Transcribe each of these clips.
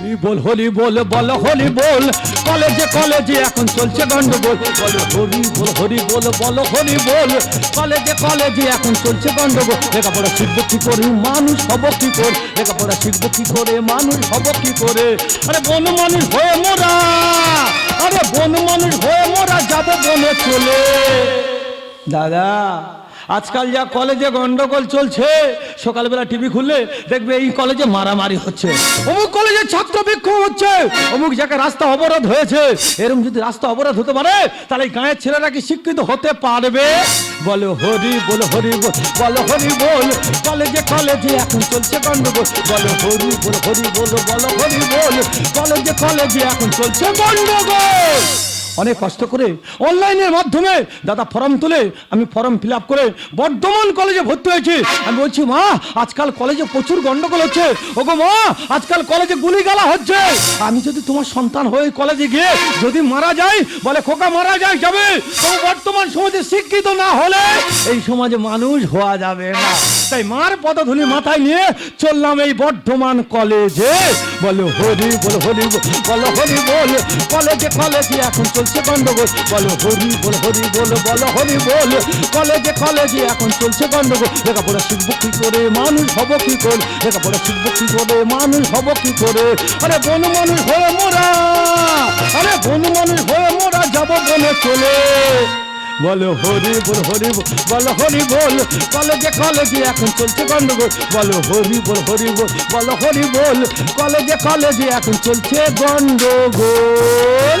হরি বল হরি বল বল হরি বল। কলেজে কলেজে এখন চলছে গন্ডগোল। বল হরি বল হরি বল বল হরি বল। কলেজে কলেজে এখন চলছে গন্ডগোল। লেখাপড়া শিখব কি করে? মানুষ হব কি করে? লেখাপড়া শিখব কি করে? মানুষ হব কি করে? আরে বন মানুষ হয়ে মোরা। আরে বন মানুষ হয়ে মোরা, যাব বনে চলে। দাদা আজকাল যা কলেজে গন্ডগোল চলছে, সকালবেলা টিভি খুললে দেখবে এই কলেজে মারামারি হচ্ছে। অমুক কলেজে ছাত্র বিক্ষোভ হচ্ছে, অমুক জায়গায় রাস্তা অবরোধ হয়েছে এরকম যদি রাস্তা অবরোধ হতে পারে, তাহলে গাঁয়ের ছেলেরা কি শিক্ষিত হতে পারবে? বলো হরি বলো, হরি বল, বলো হরি বল, কলেজে কলেজে এখন চলছে গন্ডগোল। বলো হরি বল হরি বল, বলো হরি বল, কলেজে কলেজে এখন চলছে গন্ডগোল। অনেক কষ্ট করে অনলাইনের মাধ্যমে দাদা ফর্ম তুলে আমি ফর্ম ফিল করে বর্ধমান কলেজে ভর্তি হয়েছি। আমি বলছি মা আজকাল কলেজে প্রচুর গন্ডগোল হচ্ছে। ওগো মা আজকাল কলেজে গুলি গালা হচ্ছে। আমি যদি তোমার সন্তান হয়ে কলেজে গিয়ে যদি মারা যাই বলে খোকা মারা যায় যাবে। তো বর্তমান সমাজে শিক্ষিত না হলে এই সমাজে মানুষ হওয়া যাবে না। তাই মার পদধূলি মাথায় নিয়ে চললাম এই বর্ধমান কলেজে। বলো হরি বল হরি বল, হরি বল কলেজে কলেজে এখন চলছে। গন্ডগোল বলো হরি বল হরি বল, বলো হরি বল। কলেজে কলেজে এখন চলছে গন্ডগোল লেখাপড়া শিখব কি করে? মানুষ হব কি করে? লেখাপড়া শিখব কি করে? মানুষ হব কি করে? আরে বন মানুষ হয়ে মোরা। আরে বন মানুষ হয়ে মোরা যাব বনে চলে। বলো হরি বল হরি বল, বলো হরি বল। কলেজে কলেজে এখন চলছে গন্ডগোল বলো হরি বল হরি বল, বলো হরি বল। কলেজে কলেজে এখন চলছে গন্ডগোল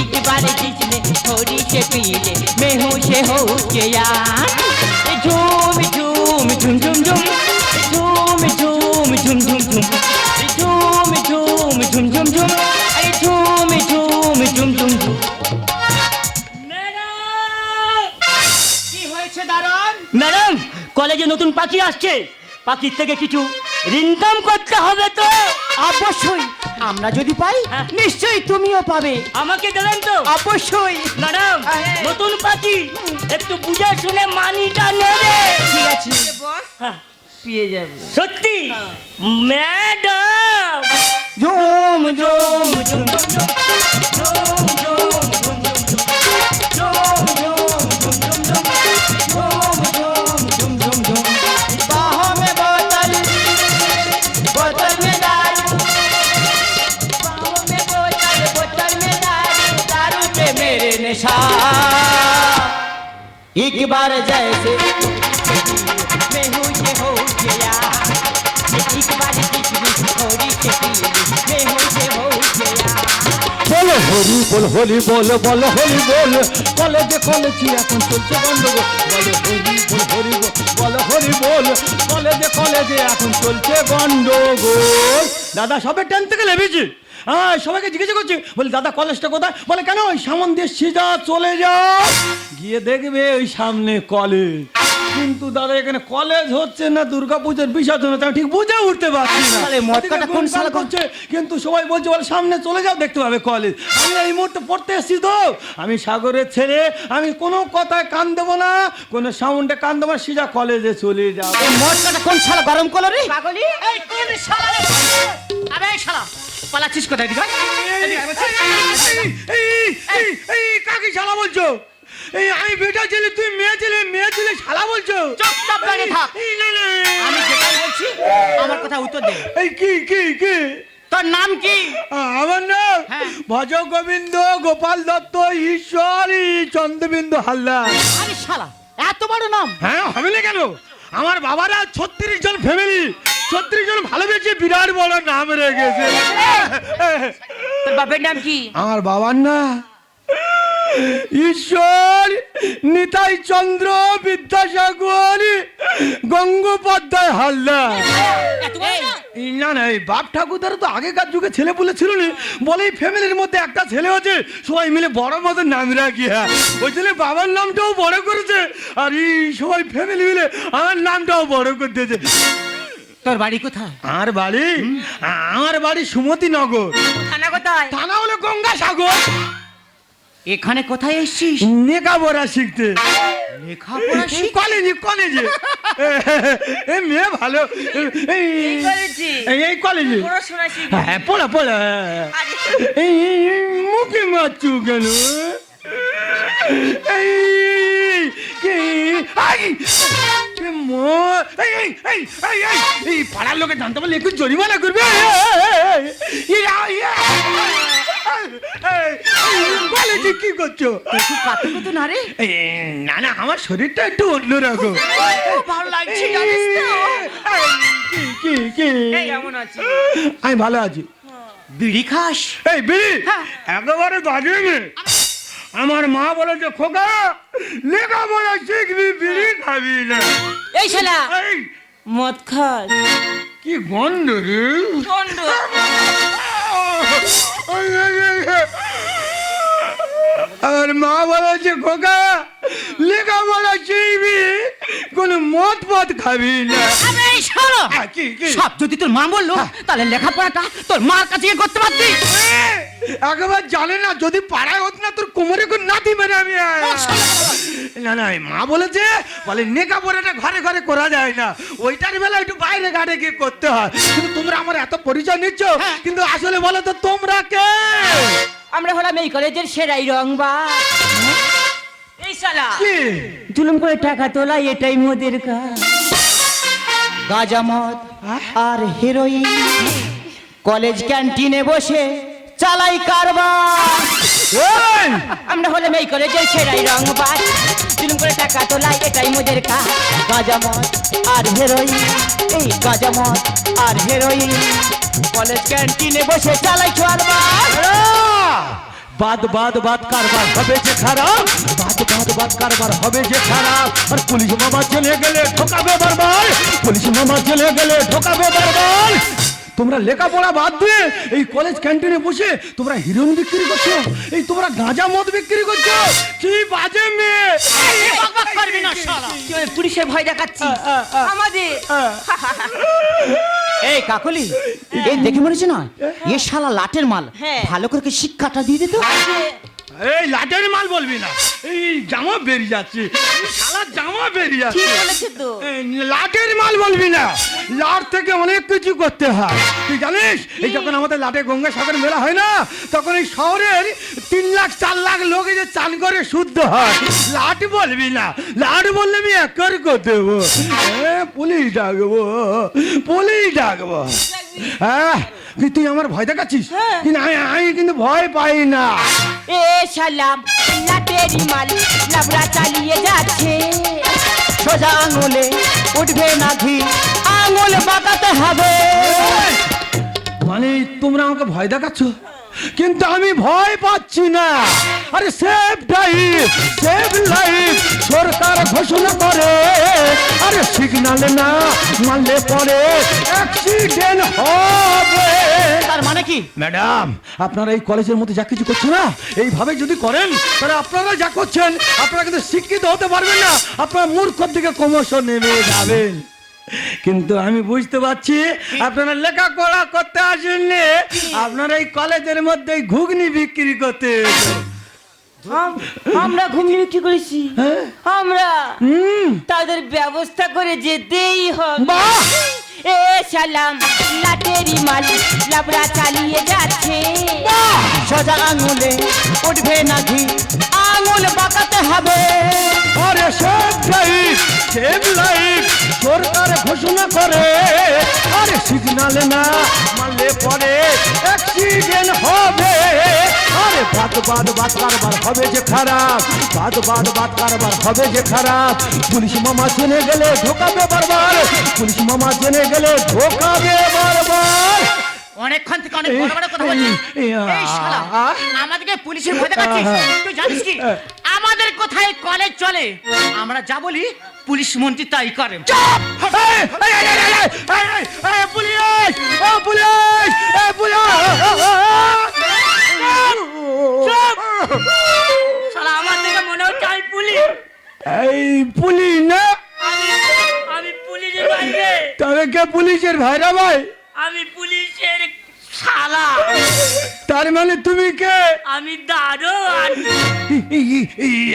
एक बार जिसने थोड़ी से पी ली बेहोश हो गया झूम झूम झुम झुम झुम झूम झूम झुम झुम झुम झूम झूम झुम झुम झुम अरे झूम झूम झुम झुम झुम কি হয়েছে দারণ ম্যাডাম কলেজে নতুন পাখি আসছে পাখির থেকে কিছু ইনকাম করতে হবে তো অবশ্যই আমরা যদি পাই হ্যাঁ। নিশ্চয়ই তুমিও পাবে। আমাকে দেবেন তো? অবশ্যই। ম্যাডাম হ্যাঁ। নতুন পাখি একটু বুঝে শুনে মানিটা নেবে। ঠিক আছে। হ্যাঁ, পেয়ে যাবে। সত্যি? ম্যাডাম! ঝুম ঝুম ঝুম, ঝুম, ঝুম, नशा एक बार जैसे मैं हूँ गया। एक बार किसी थोड़ी से मैं हूँ হরি বল হরি বল, বলো, হরি বল। কলেজে কলেজে এখন চলছে গন্ডগোল, বলো হরি বল হরি বল, বলো, হরি বল। কলেজে কলেজে এখন চলছে গন্ডগোল। দাদা, সবে টেন থেকে লেবেছি হ্যাঁ সবাইকে জিজ্ঞাসা করছি, বলি, দাদা, কলেজটা কোথায়? বলে, কেন? ওই সামন দিয়ে সিধা চলে যাও। গিয়ে দেখবে ওই সামনে কলেজ কিন্তু দাদা এখানে কলেজ হচ্ছে না দুর্গাপূজার বিসর্জন হচ্ছে আমি ঠিক বুঝে উঠতে পারছি না। মটকাটা কোন সালে করছে কিন্তু সবাই বলছে বলে সামনে চলে যাও দেখতে পাবে কলেজ আমি এই মুহূর্তে পড়তে এসেছি তো। আমি সাগরের ছেলে আমি কোনো কথায় কান দেবো না কোনো সাউন্ডে কান দেবো না সিধা কলেজে চলে যাও। এই মটকাটা কোন শালা গরম করল রে? পাগলি? এই কোন শালা রে? আবে শালা পালাচ্ছিস কোথায়? দিঘা এই কাকি শালা বলছো এই আমি বেটা ছেলে তুই মেয়ে ছেলে মেয়ে ছেলে শালা বলছো? চুপচাপ দাঁড়িয়ে থাক। এই, না, না। আমি যেটা বলছি আমার কথা উত্তর দে। এই কি কি কি? তোর নাম কি? আমার নাম? হ্যাঁ। ভজ গোবিন্দ গোপাল দত্ত ঈশ্বরী চন্দ্রবিন্দু হালদার। আরে শালা এত বড় নাম। হ্যাঁ হবে না কেন? আমার বাবারা ছত্রিশ জন ফ্যামিলি ছত্রিশ জন ভালোবেসে বিরাট বড় নাম রেখেছে। তোর বাপের নাম কি? আমার বাবার না ঈশ্বর নিতাই চন্দ্র বিদ্যাসাগর গঙ্গোপাধ্যায় হালদার না? না এই বাপ ঠাকুরদার তো আগেকার যুগে ছেলে পুলে ছিল না বলে এই ফ্যামিলির মধ্যে একটা ছেলে আছে সবাই মিলে বড় মতো নাম রাখি হ্যাঁ। ওই ছেলে বাবার নামটাও বড় করেছে আর এই সবাই ফ্যামিলি মিলে আমার নামটাও বড় করতেছে তোর বাড়ি কোথায়? আমার বাড়ি? আমার বাড়ি সুমতি নগর থানা কোথায়? থানা হলো গঙ্গাসাগর। এখানে কোথায় এসছিস নেকাবরা শিখতে লেখাপড়া শিখ কলেজে কলেজে এ মেয়ে ভালো এই কলেজে? হ্যাঁ পড়া পড়া এই মুখে মারছু কেন পাড়ার লোকে জানতে পারলে একটু জরিমানা করবে কলেজে কি করছ একটু কাতু কুতু না রে না না আমার শরীরটা একটু অন্যরকম ভালো লাগছে জানিস তো কি কি কি কেমন আছিস আমি ভালো আছি বিড়ি খাস এই বিড়ি হ্যাঁ। একেবারে মেয়ে। আমার মা বলেছে খোকা লেখাপড়া শিখবি বিড়ি খাবি না এই শালা মদ খাস কি গন্ধ রে চন্ড আমার মা বলেছে খোকা লেখাপড়া শিখবি কোনো মদ পথ খাবি না। শোনো। কি কি? সব যদি তোর মা বলল তাহলে লেখাপড়াটা তোর মার কাছে গিয়ে করতে পারতি। একবার জানে না যদি পাড়ায় হত না তোর কোমরে কোন নাতি মেরে আমি না না মা বলেছে বলে নেকা পড়াটা ঘরে ঘরে করা যায় না। ওইটার বেলা একটু বাইরে ঘাটে গিয়ে করতে হয়। কিন্তু তোমরা আমার এত পরিচয় নিচ্ছ কিন্তু আসলে বলো তো তোমরা কে? আমরা হলাম এই কলেজের সেরাই রংবা এই শালা জুলুম করে টাকা তোলা এটাই মোদের কাজ। গাঁজা মদ আর হেরোইন কলেজ ক্যান্টিনে বসে চালাই কারবার! আমরা হলাম এই কলেজের সেরাই রংবার জুলুম করে টাকা তোলা এটাই মোদের কাজ। গাঁজা মদ আর হেরোইন এই গাঁজা মদ আর হেরোইন কলেজ ক্যান্টিনে বসে চালাই কারবার। বাদ বাদ বাদ কারবার হবে যে খারাপ। বাদ বাদ বাদ কারবার হবে যে খারাপ। আর পুলিশ মামা চলে গেলে ঠোকাবে বারবার। পুলিশ মামা চলে গেলে ঠোকাবে বারবার। তোমরা লেখাপড়া বাদ দিয়ে এই কলেজ ক্যান্টিনে বসে তোমরা হিরোইন বিক্রি করছ এই তোমরা গাঁজা মদ বিক্রি করছ। কি বাজে মেয়ে। করবি না শালা তুই পুলিশের ভয় দেখাচ্ছি? আমাদের। এই কাকলি এই দেখে মনে হচ্ছে না? এ শালা লাটের মাল। হ্যাঁ। ভালো করে শিক্ষাটা দিয়ে দিত? এই লাটের মাল বলবি না। এই জামা বেরিয়ে যাচ্ছে। শালা জামা বেরিয়ে ঠিক যাচ্ছে। বলেছে তো? লাটের মাল বলবি না। লাট থেকে অনেক কিছু করতে হয়। তুই জানিস এই যখন আমাদের লাটে গঙ্গা সাগর মেলা হয় না তখন এই শহরের তিন লাখ চার লাখ লোক যে চান করে শুদ্ধ হয়। লাট বলবি না। লাট বললে আমি একর করে দেবো। পুলিশ ডাকবো। পুলিশ ডাকবো। হ্যাঁ তুই আমার ভয় দেখাচ্ছিস? কিন্তু আমি কিন্তু ভয় পাই না। এ শালা লাটেরি মাল লাবড়া চালিয়ে যাচ্ছে। সোজা আঙুলে উঠবে না ঘি আঙুল বাঁকাতে হবে। মানে তোমরা আমাকে ভয় দেখাচ্ছ? কিন্তু আমি ভয় পাচ্ছি না। আরে সেফ ড্রাইভ সেফ লাইফ সরকার ঘোষণা করে। আরে সিগনাল না মানলে পরে অ্যাক্সিডেন্ট হবে। তার মানে কি? ম্যাডাম আপনারা এই কলেজের মধ্যে যা কিছু করছেন না এইভাবে যদি করেন তাহলে আপনারা যা করছেন আপনারা কিন্তু শিক্ষিত হতে পারবেন না। আপনারা মূর্খর দিকে ক্রমশ নেমে যাবেন। কিন্তু আমি বুঝতে পারছি আপনারা লেখাপড়া করতে আসেননি। আপনারা এই কলেজের মধ্যে ঘুগনি বিক্রি করতে আমরা ঘুমিয়ে কি করেছি। হ্যাঁ? আমরা তাদের ব্যবস্থা করে যেতেই হবে। এ সালাম লাটেরি মাল লাবড়া চালিয়ে যাচ্ছে। সোজা আঙুলে উঠবে না ঘি আঙুল বাঁকাতে হবে। আরে সেভ লাইফ সেভ লাইফ সরকার ঘোষণা করে। আরে সিগনাল না মানলে পরে অ্যাক্সিডেন্ট হবে। আরে বাদ বাদ বাদ কারবার হবে যে খারাপ। বাদ বাদ বাদ কারবার হবে যে খারাপ। পুলিশ মামা জেনে গেলে ঢোকাবে বারবার। পুলিশ মামা জেনে গেলে ঢোকাবে বারবার। অনেকক্ষণ থেকে অনেক বড় বড় কথা বলছিস এই, শালা আমাদেরকে পুলিশের ভয় দেখাচ্ছিস? তুই জানিস কি? আমাদের কোথায় কলেজ চলে? আমরা যা বলি পুলিশ মন্ত্রী তাই করে। আমার মনে পুলিশ। এই পুলিশ না? আমি পুলিশের তবে কে পুলিশের ভাইরা ভাই? আমি পুলিশের শালা। তার মানে তুমি কে? আমি দারোয়ান।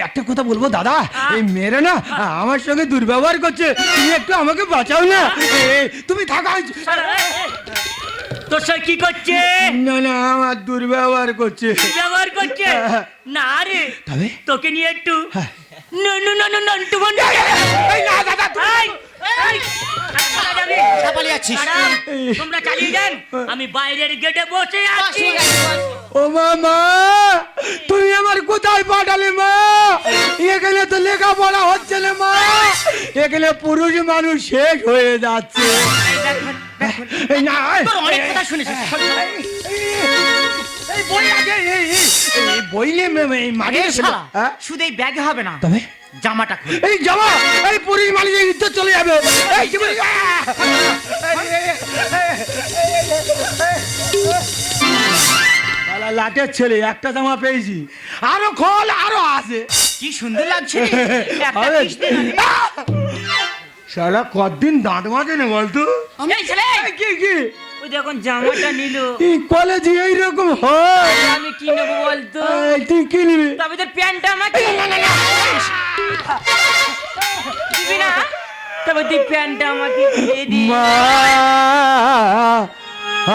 একটা কথা বলব দাদা। এই মেয়েরা না আমার সঙ্গে দুর্ব্যবহার করছে। তুমি একটু আমাকে বাঁচাও না। তুমি থাকা। তোর সাথে কি করছে? না না আমার দুর্ব্যবহার করছে। ব্যবহার করছে? না রে তবে? তোকে নিয়ে একটু হ্যাঁ। নু নু নু নু এই না দাদা এই, এই, শালা যাবি। ছাপালি আছিস ম্যাডাম, তোমরা চালিয়ে যান। আমি বাইরের গেটে বসে আছি। ও মামা তুমি আমার কোথায় পাঠালে মা? এখানে তো লেখাপড়া হচ্ছে না মা। এখানে পুরুষ মানুষ শেষ হয়ে যাচ্ছে। না অনেক কথা শুনেছিস এই বই আগে এই এই- এই বই নিয়ে মে- মে- এই মাটি এই শালা? শুধু এই ব্যাগে হবে না তবে? জামাটা খুলে। এই জামা এই পুরুষ মানুষ ইজ্জত চলে যাবে। এই কি বলি- আহ! এই- এই- এই- শালা লাটের ছেলে একটা জামা পেয়েছি। আরও খোল আরও আছে। কি সুন্দর লাগছে। রে। একটা আরে, কিস্তি না রে। শালা কদিন দাঁত মাজে না বলতো কি কি? ওই যখন জামাটা নিল। এই কলেজে এইরকম হয়। আমি কি নেব বলতো? তুই কি নিবি? তবে তোর প্যান্টটা আমাকে দিবি না? তবে তুই প্যান্টটা আমাকে দিয়ে দি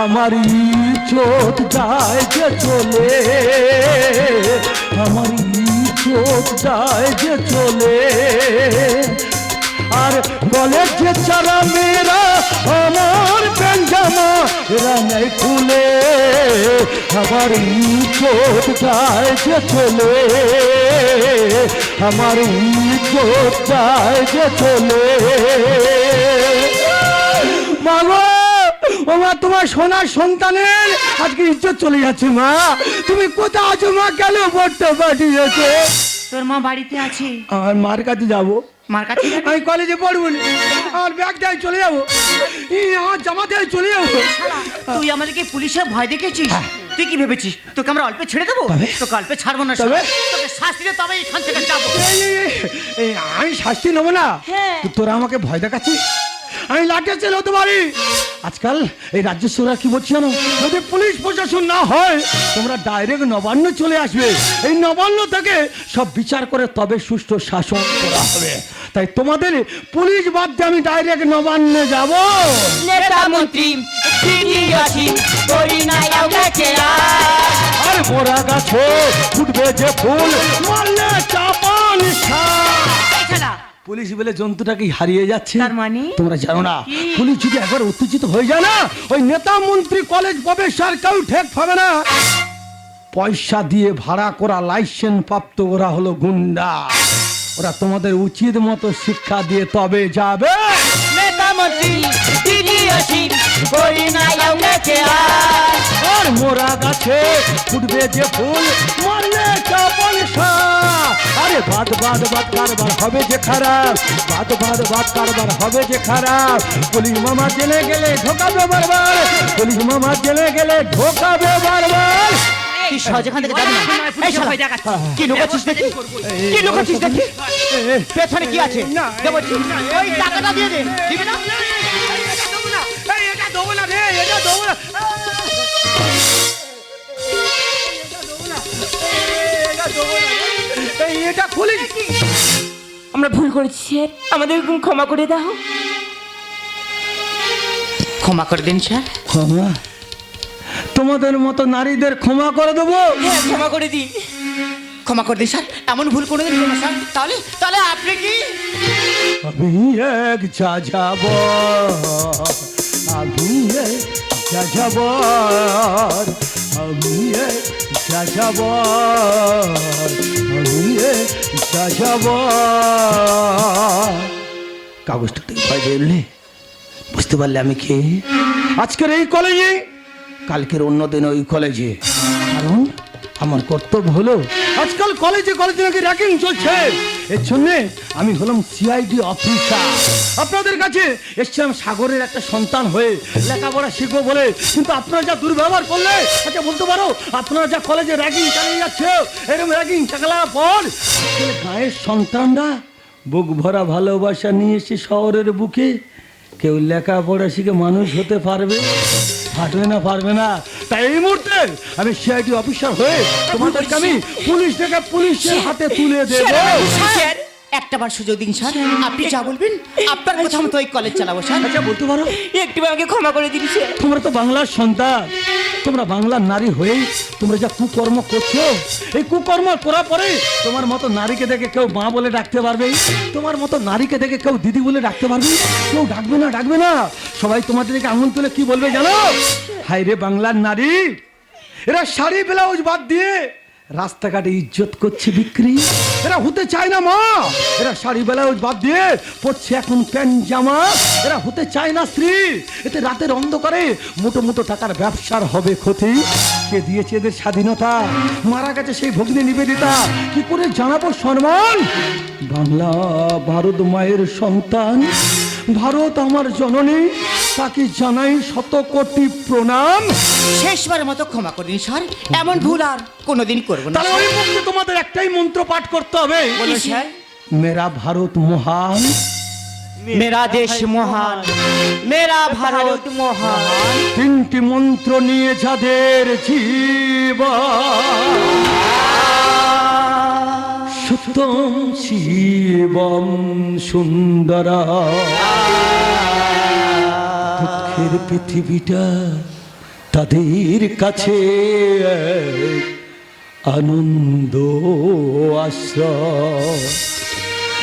আমার চোখ যায় যে চলে। আমার চোখ যায় যে চলে। আর বলে যে চারা নেই খুলে আমার চোখ যায় যে চলে আমার চোখ যায় যে চলে। মাগো ও মা তোমার সোনার সন্তানের আজকে ইজ্জত চলে যাচ্ছে মা। তুমি কোথায় আছো মা? কেন পড়তে পাঠিয়েছে? তোর মা বাড়িতে আছে। আমার মার কাছে যাব। মার কাছে আমি কলেজে পড়ব না। ব্যাগটাই চলে যাব। আমার জামা দিয়ে চলে যাব। তুই আমাদেরকে পুলিশের ভয় দেখেছিস? তুই কি ভেবেছিস? তোকে আমরা অল্পে ছেড়ে দেবো? তোকে অল্পে ছাড়বো না তবে? তোকে শাস্তি দিয়ে তবে এখান থেকে যাব। আমি শাস্তি নেব না। হ্যাঁ। তোরা আমাকে ভয় দেখাচ্ছিস? আমি লাঠে ছেলে হতে পারি। আজকাল এই রাজ্য সরকার কি বলছি জানো? যদি পুলিশ প্রশাসন না হয় তোমরা ডাইরেক্ট নবান্ন চলে আসবে। এই নবান্ন থেকে সব বিচার করে তবে সুষ্ঠু শাসন করা হবে। তাই তোমাদের পুলিশ বাদ দিয়ে আমি ডাইরেক্ট নবান্নে যাব। নেতা মন্ত্রী চিঠি আছি করি না গেছে আর মোরা গাছে ফুটবে যে ফুল মারলে চাপান এই ছেলা, পুলিশ বলে জন্তুটাকে হারিয়ে যাচ্ছে। তার মানে? তোমরা জানো না। পুলিশ যদি একবার উত্তেজিত হয়ে যায় না ওই নেতা মন্ত্রী কলেজ প্রফেসর কেউ ঠেক পাবে না। পয়সা দিয়ে ভাড়া করা লাইসেন্স প্রাপ্ত ওরা হলো গুন্ডা। ওরা তোমাদের উচিত মতো শিক্ষা দিয়ে তবে যাবে। নেতা মন্ত্রী আছি করি না গেছে আর মোরা গাছে ফুটবে যে ফুল মারলে চাপল আরে বাদ বাদ বাদ কারবার হবে যে খারাপ। বাদ বাদ বাদ কারবার হবে যে খারাপ। পুলিশ মামা জেলে গেলে ঢোকাবে বারবার। পুলিশ মামা জেলে গেলে ঢোকাবে বারবার। তুই সহজ এখান থেকে যাবি না। এই শালা, কি লুকাচ্ছিস দেখি? কি লুকাচ্ছিস দেখি? পেছনে কি আছে? দেবো ওই টাকাটা দিয়ে দে। দিবি না? এটা খুলিস আমরা ভুল করেছি স্যার। আমাদের ক্ষমা করে দাও। ক্ষমা করে দিন স্যার। ক্ষমা? তোমাদের মতো নারীদের ক্ষমা করে দেবো? হ্যাঁ ক্ষমা করে দিন ক্ষমা করে দিন স্যার। এমন ভুল করে দিন না স্যার। তাহলে তাহলে আপনি কি? আমি এক যাযাব আমি এক যাযাব বুঝতে পারলে আমি কে? আজকের এই কলেজে, কালকের অন্য দিন ওই কলেজে। কারণ আমার কর্তব্য হলো আজকাল কলেজে কলেজে নাকি র্যাকিং চলছে। এর জন্যে আমি হলাম সিআইডি অফিসার আপনাদের কাছে এসছিলাম সাগরের একটা সন্তান হয়ে লেখাপড়া শিখব বলে। কিন্তু আপনারা যা দুর্ব্যবহার করলে আচ্ছা বলতে পারো, আপনারা যা কলেজে র্যাগিং চালিয়ে যাচ্ছে, এরকম র্যাগিং চালানোর পর গায়ের সন্তানরা বুক ভরা ভালোবাসা নিয়ে এসে শহরের বুকে কেউ লেখাপড়া শিখে মানুষ হতে পারবে। পারবে না পারবে না। তাই এই মুহূর্তে আমি সিআইডি অফিসার হয়ে তোমাদেরকে আমি পুলিশ থেকে পুলিশের হাতে তুলে দেবো। একটা বার সুযোগ দিন স্যার আপনি যা বলবেন আপনার কথা মতো ওই কলেজ চালাবো স্যার। আচ্ছা বলতে পারো। একটু আমাকে ক্ষমা করে দিন স্যার। তোমরা তো বাংলার সন্তান। তোমরা বাংলার নারী হয়েই তোমরা যা কুকর্ম করছ এই কুকর্ম করার পরে তোমার মতো নারীকে দেখে কেউ মা বলে ডাকতে পারবে? তোমার মতো নারীকে দেখে কেউ দিদি বলে ডাকতে পারবে? কেউ ডাকবে না ডাকবে না। সবাই তোমাদের দিকে আঙুল তুলে কি বলবে জানো? হাই রে বাংলার নারী, এরা শাড়ি, ব্লাউজ বাদ দিয়ে রাস্তাঘাটে ইজ্জত করছে বিক্রি। এরা হতে চায় না মা, এরা শাড়ি, ব্লাউজ বাদ দিয়ে পড়ছে এখন প্যান্ট, জামা। এরা হতে চায় না স্ত্রী, এতে রাতের অন্ধকারে মোটো মোটো টাকার ব্যবসার হবে ক্ষতি। কে দিয়েছে এদের স্বাধীনতা? মারা গেছে সেই ভগ্নী নিবেদিতা। কি করে জানাব সম্মান? বাংলা, ভারত মায়ের সন্তান। ভারত আমার জননী তাকে জানাই শত কোটি প্রণাম। শেষবারের মতো ক্ষমা করে স্যার এমন ভুল আর কোনোদিন করব না। তাহলে ওই মুখে তোমাদের একটাই মন্ত্র পাঠ করতে হবে। বলুন স্যার। মেরা ভারত মহান। মেরা দেশ মহান। মেরা ভারত মহান। তিনটি মন্ত্র নিয়ে যাদের জীবন। সত্যম শিবম সুন্দর। দুঃখের পৃথিবীটা তাদের কাছে আনন্দ আশ্রয়।